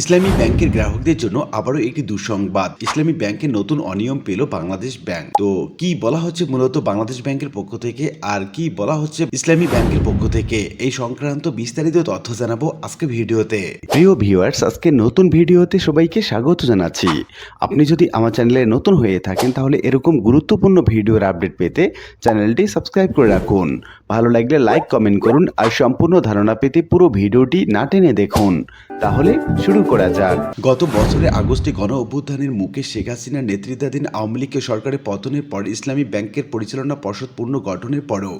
ইসলামী ব্যাংকের গ্রাহকদের জন্য আবারও একটি দুঃসংবাদ। ইসলামী ব্যাংকের নতুন অনিয়ম পেল বাংলাদেশ ব্যাংক। তো কি বলা হচ্ছে মূলত বাংলাদেশ ব্যাংকের পক্ষ থেকে? আর কি বলা হচ্ছে ইসলামী ব্যাংকের পক্ষ থেকে? এই সংক্রান্ত বিস্তারিত তথ্য জানাব আজকে ভিডিওতে। প্রিয় ভিউয়ার্স, আজকে নতুন ভিডিওতে সবাইকে স্বাগত জানাচ্ছি। আপনি যদি আমার চ্যানেলে নতুন হয়ে থাকেন, তাহলে এরকম গুরুত্বপূর্ণ ভিডিওর আপডেট পেতে চ্যানেলটি সাবস্ক্রাইব করে রাখুন। ভালো লাগলে লাইক, কমেন্ট করুন আর সম্পূর্ণ ধারণা পেতে পুরো ভিডিওটি না টেনে দেখুন। তাহলে শুরু করা যাক। গত বছরের আগস্টে গণ অভ্যুত্থানের মুখে শেখ হাসিনার নেতৃত্বাধীন আওয়ামী লীগের সরকারের পতনের পর ইসলামী ব্যাংকের পরিচালনা পর্ষদ পূর্ণ গঠনের পরও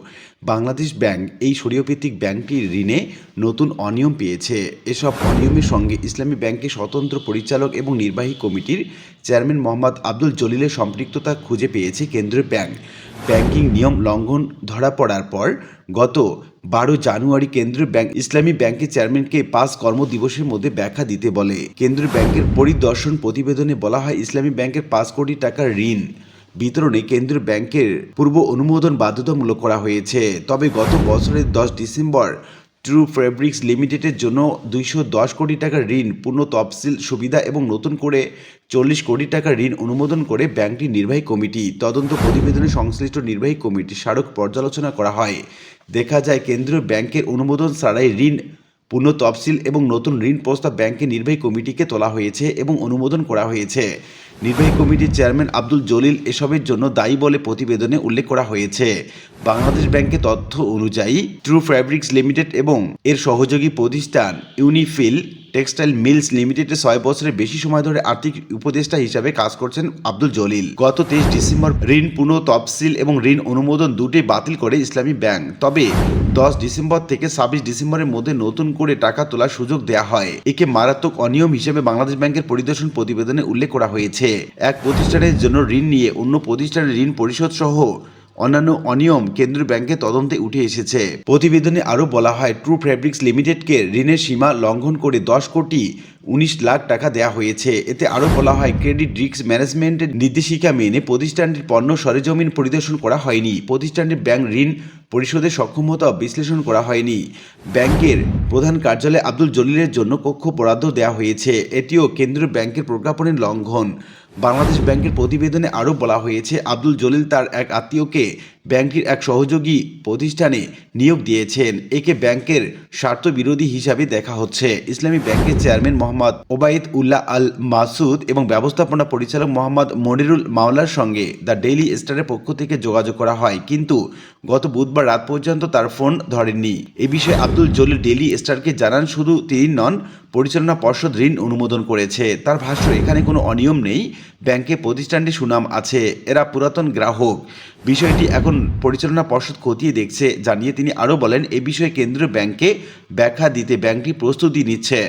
বাংলাদেশ ব্যাংক এই সরিয়ভিত্তিক ব্যাংকটির ঋণে নতুন অনিয়ম পেয়েছে। এসব অনিয়মের সঙ্গে ইসলামী ব্যাংকের স্বতন্ত্র পরিচালক এবং নির্বাহী কমিটির চেয়ারম্যান মোহাম্মদ আব্দুল জলিলের সম্পৃক্ততা খুঁজে পেয়েছে কেন্দ্রীয় ব্যাংক। ব্যাংকিং নিয়ম লঙ্ঘন ধরা পড়ার পর গত বারো জানুয়ারি কেন্দ্রীয় ব্যাংক, ইসলামী ব্যাংকের চেয়ারম্যানকে পাঁচ কর্মদিবসের মধ্যে ব্যাখ্যা দিতে বলে। কেন্দ্রীয় ব্যাংকের পরিদর্শন প্রতিবেদনে বলা হয়, ইসলামী ব্যাংকের পাঁচ কোটি টাকার ঋণ বিতরণে কেন্দ্রীয় ব্যাংকের পূর্ব অনুমোদন বাধ্যতামূলক করা হয়েছে। তবে গত বছরের দশ ডিসেম্বর ট্রু ফেব্রিক্স লিমিটেডের জন্য দুইশো দশ কোটি টাকার ঋণ, পূর্ণ তফসিল সুবিধা এবং নতুন করে চল্লিশ কোটি টাকার ঋণ অনুমোদন করে ব্যাংকটির নির্বাহী কমিটি। তদন্ত প্রতিবেদনে সংশ্লিষ্ট নির্বাহী কমিটি স্মারক পর্যালোচনা করা হয়। দেখা যায়, কেন্দ্রীয় ব্যাংকের অনুমোদন ছাড়াই ঋণ, পূর্ণ তফসিল এবং নতুন ঋণ প্রস্তাব ব্যাংকের নির্বাহী কমিটিকে তোলা হয়েছে এবং অনুমোদন করা হয়েছে। নির্বাহী কমিটির চেয়ারম্যান আব্দুল জলিল এসবের জন্য দায়ী বলে প্রতিবেদনে উল্লেখ করা হয়েছে। বাংলাদেশ ব্যাংকের তথ্য অনুযায়ী ট্রু ফ্যাব্রিক্স লিমিটেড এবং এর সহযোগী প্রতিষ্ঠান ইউনিফিল টেক্সটাইল মিলস লিমিটেডে ছয় বছরের বেশি সময় ধরে আর্থিক উপদেষ্টা হিসাবে কাজ করছেন আব্দুল জলিল। গত তেইশ ডিসেম্বর ঋণ পুনঃ তফসিল এবং ঋণ অনুমোদন দুটি বাতিল করে ইসলামী ব্যাংক। তবে দশ ডিসেম্বর থেকে ছাব্বিশ ডিসেম্বরের মধ্যে নতুন করে টাকা তোলার সুযোগ দেওয়া হয়। একে মারাত্মক অনিয়ম হিসেবে বাংলাদেশ ব্যাংকের পরিদর্শন প্রতিবেদনে উল্লেখ করা হয়েছে। এক প্রতিষ্ঠানের জন্য ঋণ নিয়ে অন্য প্রতিষ্ঠানের ঋণ পরিশোধ সহ অন্যান্য অনিয়ম কেন্দ্রীয় ব্যাংকের তদন্তে উঠে এসেছে। প্রতিবেদনে আরও বলা হয় ট্রু ফ্যাব্রিক্স লিমিটেডকে ঋণের সীমা লঙ্ঘন করে দশ কোটি উনিশ লাখ টাকা দেয়া হয়েছে। এতে আরও বলা হয় ক্রেডিট রিস্ক ম্যানেজমেন্টের নির্দেশিকা মেনে প্রতিষ্ঠানটির পণ্য সরেজমিন পরিদর্শন করা হয়নি। প্রতিষ্ঠানটির ব্যাংক ঋণ পরিশোধের সক্ষমতা বিশ্লেষণ করা হয়নি। ব্যাংকের প্রধান কার্যালয়ে আব্দুল জলিলের জন্য কক্ষ বরাদ্দ দেওয়া হয়েছে। এটিও কেন্দ্রীয় ব্যাংকের প্রজ্ঞাপনের লঙ্ঘন। বাংলাদেশ ব্যাংকের প্রতিবেদনে আরও বলা হয়েছে, আব্দুল জলিল তার এক আত্মীয়কে ব্যাংকটির এক সহযোগী প্রতিষ্ঠানে নিয়োগ দিয়েছেন। একে ব্যাংকের স্বার্থ বিরোধী হিসাবে দেখা হচ্ছে। ইসলামী ব্যাংকের চেয়ারম্যান মোহাম্মদ ওবায়দ উল্লাহ আল মাসুদ এবং ব্যবস্থাপনা পরিচালক মোহাম্মদ মনিরুল মাওলার সঙ্গে দ্য ডেইলি স্টারের পক্ষ থেকে যোগাযোগ করা হয়। কিন্তু গত বুধবার রাত পর্যন্ত তার ফোন ধরেননি। এ বিষয়ে আব্দুল জলিল ডেইলি স্টারকে জানান, শুধু তিনি নন, পরিচালনা পর্ষদ ঋণ অনুমোদন করেছে। তার ভাষ্য, এখানে কোনো অনিয়ম নেই, ব্যাংকে প্রতিষ্ঠানটি সুনাম আছে, এরা পুরাতন গ্রাহক। বিষয়টি এখন পরিচালনা পর্ষদ খতিয়ে দেখছে, জানিয়ে তিনি আরও বলেন, এ বিষয়ে কেন্দ্রীয় ব্যাংকে ব্যাখ্যা দিতে ব্যাংকটি প্রস্তুতি নিচ্ছে।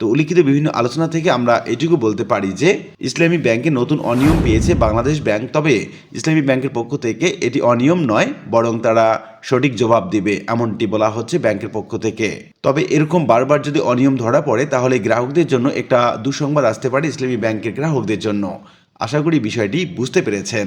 তো উল্লিখিত বিভিন্ন আলোচনা থেকে আমরা এটুকু বলতে পারি যে, ইসলামী ব্যাংকে নতুন অনিয়ম পেয়েছে বাংলাদেশ ব্যাংক। তবে ইসলামী ব্যাংকের পক্ষ থেকে এটি অনিয়ম নয়, বরং তারা সঠিক জবাব দিবে, এমনটি বলা হচ্ছে ব্যাংকের পক্ষ থেকে। তবে এরকম বারবার যদি অনিয়ম ধরা পড়ে, তাহলে গ্রাহকদের জন্য একটা দুঃসংবাদ আসতে পারে ইসলামী ব্যাংকের গ্রাহকদের জন্য। আশা করি বিষয়টি বুঝতে পেরেছেন।